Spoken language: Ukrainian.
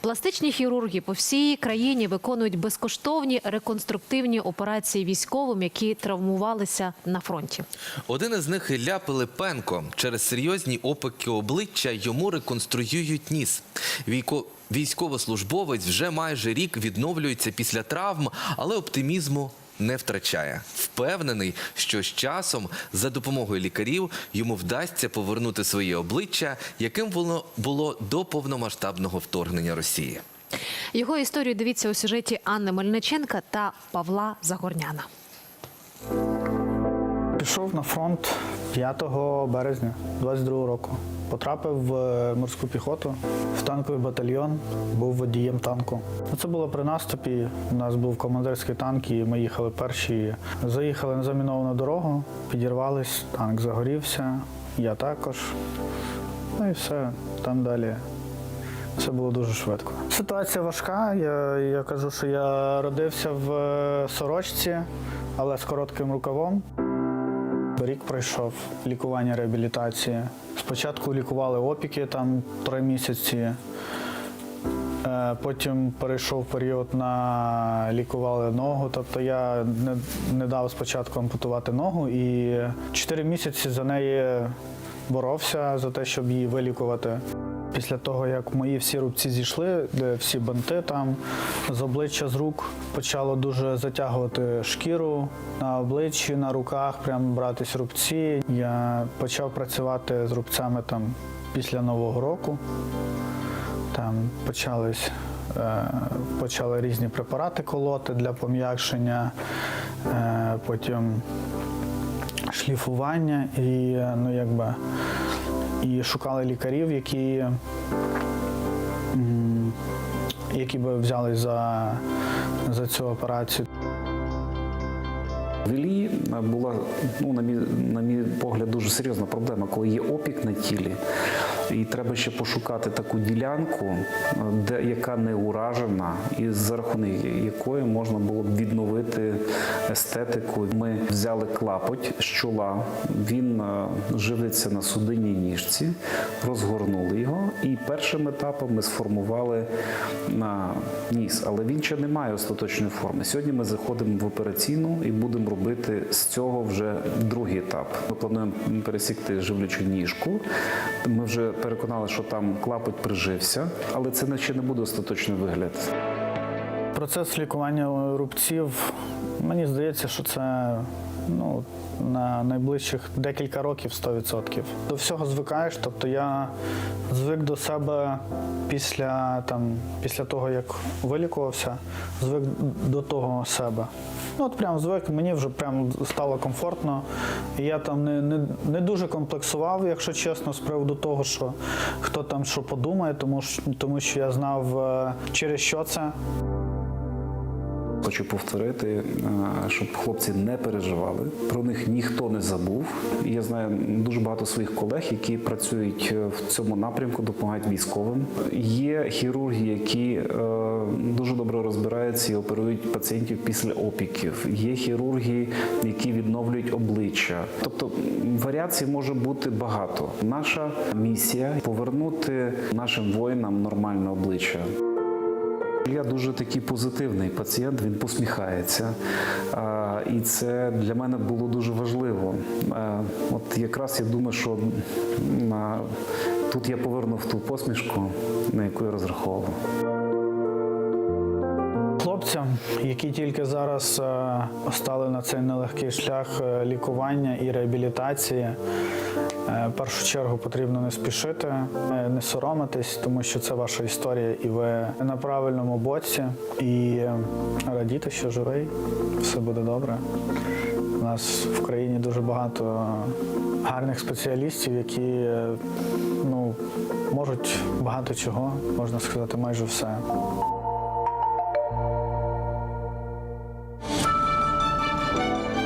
Пластичні хірурги по всій країні виконують безкоштовні реконструктивні операції військовим, які травмувалися на фронті. Один із них Ілля Пилипенко. Через серйозні опеки обличчя йому реконструюють ніс. Війко... Військовослужбовець вже майже рік відновлюється після травм, але оптимізму не втрачає. Впевнений, що з часом за допомогою лікарів йому вдасться повернути своє обличчя, яким воно було до повномасштабного вторгнення Росії. Його історію дивіться у сюжеті Анни Мельниченка та Павла Загорняна. Пішов на фронт 5 березня 22 року. Потрапив в е, морську піхоту, в танковий батальйон, був водієм танку. Ну, Це було при наступі. У нас був командирський танк, і ми їхали перші. Заїхали на заміновану дорогу, підірвались, танк загорівся, я також. Ну і все, там далі. Все було дуже швидко. Ситуація важка. Я, я кажу, що я родився в е, сорочці, але з коротким рукавом. Рік пройшов лікування реабілітації. Спочатку лікували опіки там три місяці. Е, Потім перейшов період на лікували ногу. Тобто я не, не дав спочатку ампутувати ногу і чотири місяці за неї боровся за те, щоб її вилікувати. Після того, як мої всі рубці зійшли, де всі банти там з обличчя з рук почало дуже затягувати шкіру на обличчі, на руках, прям братись рубці. Я почав працювати з рубцями там після Нового року. Там почались, е, почали різні препарати колоти для пом'якшення, е, потім шліфування і е, ну якби і шукали лікарів, які, які би взялись за, за цю операцію. В Іллі була, ну, на мій, на мій погляд, дуже серйозна проблема, коли є опік на тілі, і треба ще пошукати таку ділянку, де, яка не уражена, і за рахунок якої можна було б відновити естетику. Ми взяли клапоть з чола, він е, живиться на судинній ніжці, розгорнули його, і першим етапом ми сформували на ніс, але він ще не має остаточної форми. Сьогодні ми заходимо в операційну і будемо робити з цього вже другий етап. Ми плануємо пересікти живлячу ніжку. Ми вже переконали, що там клапоть прижився, але це ще не буде остаточний вигляд. Процес лікування рубців, мені здається, що це ну, на найближчих декілька років 100%. До всього звикаєш, тобто я звик до себе після, там, після того, як вилікувався, звик до того себе. Ну, от прям звик, мені вже прям стало комфортно. І я там не, не, не дуже комплексував, якщо чесно, з приводу того, що хто там що подумає, тому тому що я знав, е, через що це. Хочу повторити, е, щоб хлопці не переживали. Про них ніхто не забув. Я знаю дуже багато своїх колег, які працюють е, в цьому напрямку, допомагають військовим. Є хірурги, які е, дуже добре розбираються і оперують пацієнтів після опіків. Є хірурги, які відновлюють обличчя. Тобто варіацій може бути багато. Наша місія повернути нашим воїнам нормальне обличчя. Я дуже такий позитивний пацієнт, він посміхається. І це для мене було дуже важливо. От якраз я думаю, що тут я повернув ту посмішку, на яку я розраховував. Хлопцям, які тільки зараз е, стали на цей нелегкий шлях е, лікування і реабілітації, е, в першу чергу потрібно не спішити, не соромитись, тому що це ваша історія, і ви на правильному боці. І радіти, що живий, все буде добре. У нас в країні дуже багато гарних спеціалістів, які ну, можуть багато чого, можна сказати, майже все.